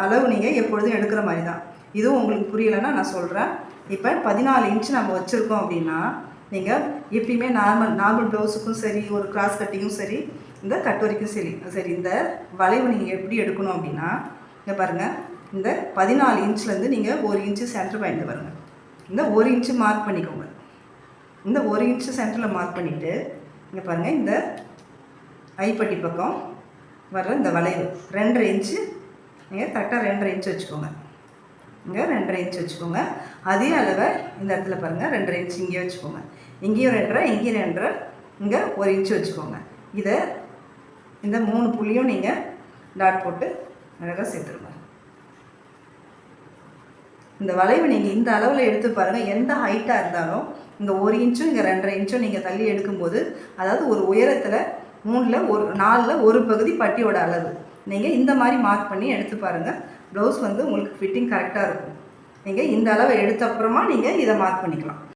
அளவு நீங்கள் எப்பொழுதும் எடுக்கிற மாதிரி தான் இதுவும் உங்களுக்கு புரியலைன்னா நான் சொல்கிறேன் இப்போ பதினாலு இன்ச் நம்ம வச்சுருக்கோம் அப்படின்னா நீங்கள் எப்பயுமே நார்மல் நார்மல் ப்ளவுஸுக்கும் சரி ஒரு கிராஸ் கட்டிங்கும் சரி இந்த கட் வரைக்கும் சரி சரி இந்த வளைவு நீங்கள் எப்படி எடுக்கணும் அப்படின்னா இங்கே பாருங்கள் இந்த பதினாலு இன்ச்லேருந்து நீங்கள் ஒரு இன்ச்சு சென்டர் பாயிண்ட் பாருங்கள் இந்த ஒரு இன்ச்சு மார்க் பண்ணிக்கோங்க. இந்த ஒரு இன்ச்சு சென்டரில் மார்க் பண்ணிவிட்டு இங்கே பாருங்கள் இந்த ஐப்பட்டி பக்கம் வர்ற இந்த வளைவு ரெண்டரை இன்ச்சு நீங்கள் கரெக்டாக ரெண்டரை இன்ச்சு வச்சுக்கோங்க. இங்கே ரெண்டரை இன்ச் வச்சுக்கோங்க. அதே அளவை இந்த இடத்துல பாருங்கள் ரெண்டரை இன்ச் இங்கே வச்சுக்கோங்க. இங்கேயும் ரெண்டரை இங்கேயும் ரெண்டரை இங்கே ஒரு இன்ச்சு வச்சுக்கோங்க. இதை இந்த மூணு புள்ளியும் நீங்கள் டாட் போட்டு அழகாக சேர்த்துருங்க. இந்த வளைவு நீங்கள் இந்த அளவில் எடுத்து பாருங்கள் எந்த ஹைட்டாக இருந்தாலும் இங்கே ஒரு இன்ச்சும் இங்கே ரெண்டரை இன்ச்சும் நீங்கள் தள்ளி எடுக்கும்போது அதாவது ஒரு உயரத்தில் மூணில் ஒரு நாலில் ஒரு பகுதி பட்டியோட அளவு. நீங்கள் இந்த மாதிரி மார்க் பண்ணி எடுத்து பாருங்கள் ப்ளவுஸ் வந்து உங்களுக்கு ஃபிட்டிங் கரெக்டாக இருக்கும். நீங்கள் இந்த அளவை எடுத்த அப்புறமா நீங்கள் இதை மார்க் பண்ணிக்கலாம்.